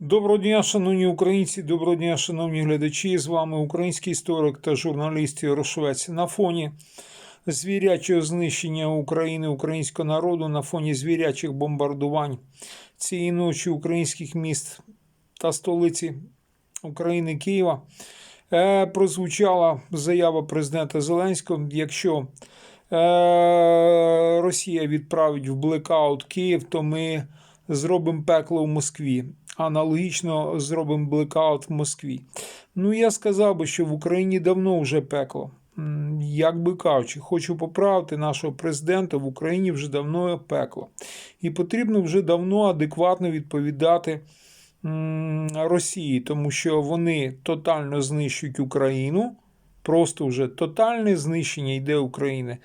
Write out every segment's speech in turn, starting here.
Доброго дня, шановні українці, доброго дня, шановні глядачі. З вами український історик та журналіст Ярошвець. На фоні звірячого знищення України, українського народу, на фоні звірячих бомбардувань цієї ночі українських міст та столиці України Києва е, прозвучала заява президента Зеленського. Якщо е, Росія відправить в блекаут Київ, то ми зробимо пекло в Москві. Аналогічно зробимо блекаут в Москві. Ну, я сказав би, що в Україні давно вже пекло. Як би кажучи, хочу поправити нашого президента, в Україні вже давно пекло. І потрібно вже давно адекватно відповідати Росії, тому що вони тотально знищують Україну. Просто вже тотальне знищення йде України.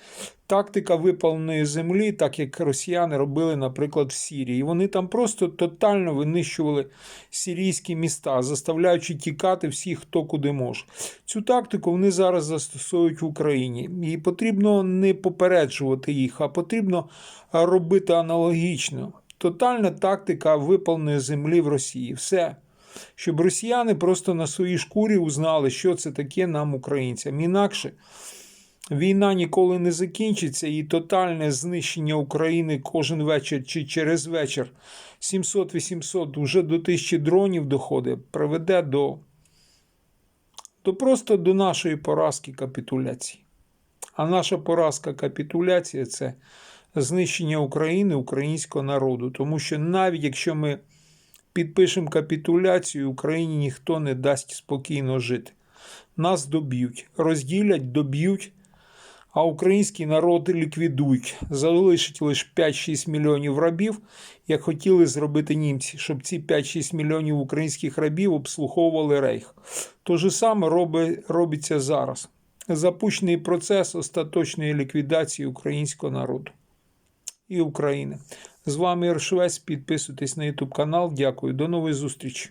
Тактика випаленої землі, так як росіяни робили, наприклад, в Сірії. Вони там просто тотально винищували сирійські міста, заставляючи тікати всіх, хто куди може. Цю тактику вони зараз застосовують в Україні. І потрібно не попереджувати їх, а потрібно робити аналогічно. Тотальна тактика випаленої землі в Росії. Все щоб росіяни просто на своїй шкурі узнали, що це таке нам, українцям. Інакше війна ніколи не закінчиться, і тотальне знищення України кожен вечір чи через вечір 700-800, вже до тисячі дронів доходить, приведе до, до просто до нашої поразки капітуляції. А наша поразка капітуляція це знищення України, українського народу. Тому що навіть якщо ми підпишемо капітуляцію, Україні ніхто не дасть спокійно жити. Нас доб'ють, розділять, доб'ють, а український народ ліквідують. Залишить лише 5-6 мільйонів рабів, як хотіли зробити німці, щоб ці 5-6 мільйонів українських рабів обслуговували рейх. То же саме роби, робиться зараз. Запущений процес остаточної ліквідації українського народу і України. З вами Іршвець. Підписуйтесь на YouTube канал. Дякую. До нової зустрічі.